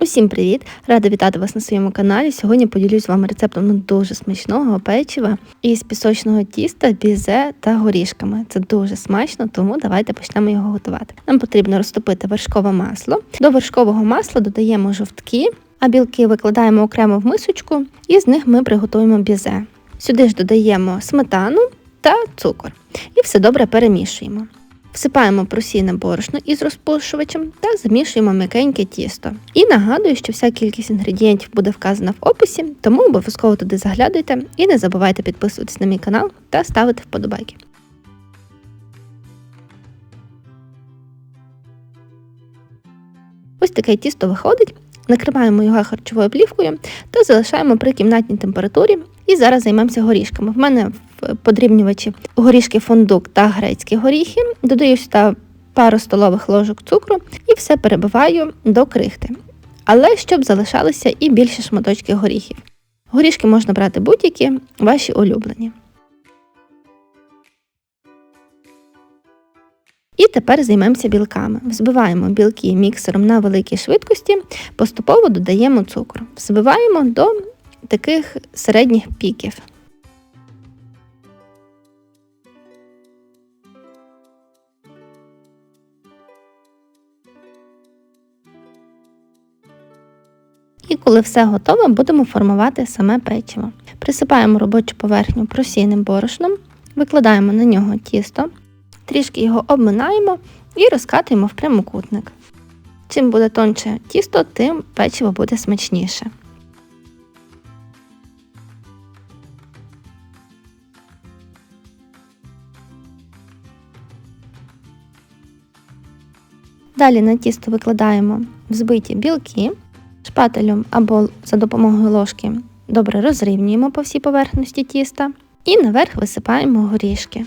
Усім привіт! Рада вітати вас на своєму каналі. Сьогодні поділюсь з вами рецептом ну, дуже смачного печива із пісочного тіста, бізе та горішками. Це дуже смачно, тому давайте почнемо його готувати. Нам потрібно розтопити вершкове масло. До вершкового масла додаємо жовтки, а білки викладаємо окремо в мисочку, і з них ми приготуємо бізе. Сюди ж додаємо сметану та цукор і все добре перемішуємо. Всипаємо просійне борошно із розпушувачем та замішуємо м'якеньке тісто. І нагадую, що вся кількість інгредієнтів буде вказана в описі, тому обов'язково туди заглядуйте і не забувайте підписуватись на мій канал та ставити вподобайки. Ось таке тісто виходить. Накриваємо його харчовою плівкою та залишаємо при кімнатній температурі. І зараз займемося горішками. В мене в подрібнювачі горішки фундук та грецькі горіхи. Додаю сюди пару столових ложок цукру і все перебиваю до крихти. Але щоб залишалися і більші шматочки горіхів. Горішки можна брати будь-які, ваші улюблені. І тепер займемося білками. Взбиваємо білки міксером на великій швидкості, поступово додаємо цукор. Взбиваємо до таких середніх піків. І коли все готове, будемо формувати саме печиво. Присипаємо робочу поверхню просійним борошном, викладаємо на нього тісто, трішки його обминаємо і розкатуємо в прямокутник. Чим буде тонче тісто, тим печиво буде смачніше. Далі на тісто викладаємо взбиті білки, шпателем або за допомогою ложки добре розрівнюємо по всій поверхності тіста і наверх висипаємо горішки.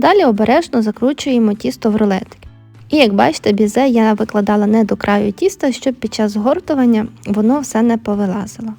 Далі обережно закручуємо тісто в рулетик. І як бачите, бізе я викладала не до краю тіста, щоб під час згортування воно все не повилазило.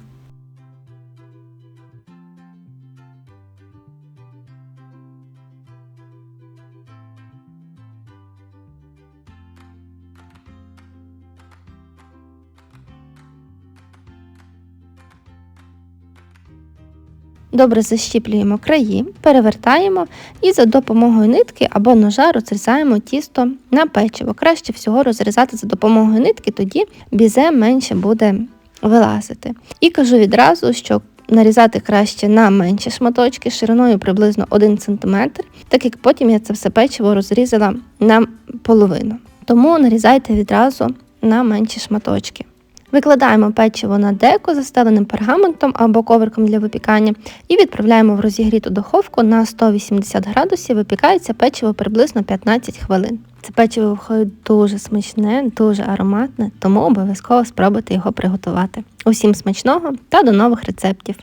Добре защіплюємо краї, перевертаємо і за допомогою нитки або ножа розрізаємо тісто на печиво. Краще всього розрізати за допомогою нитки, тоді бізе менше буде вилазити. І кажу відразу, що нарізати краще на менші шматочки шириною приблизно 1 см, так як потім я це все печиво розрізала на половину. Тому нарізайте відразу на менші шматочки. Викладаємо печиво на деко застеленим пергаментом або коверком для випікання і відправляємо в розігріту духовку на 180 градусів. Випікається печиво приблизно 15 хвилин. Це печиво виходить дуже смачне, дуже ароматне, тому обов'язково спробуйте його приготувати. Усім смачного та до нових рецептів!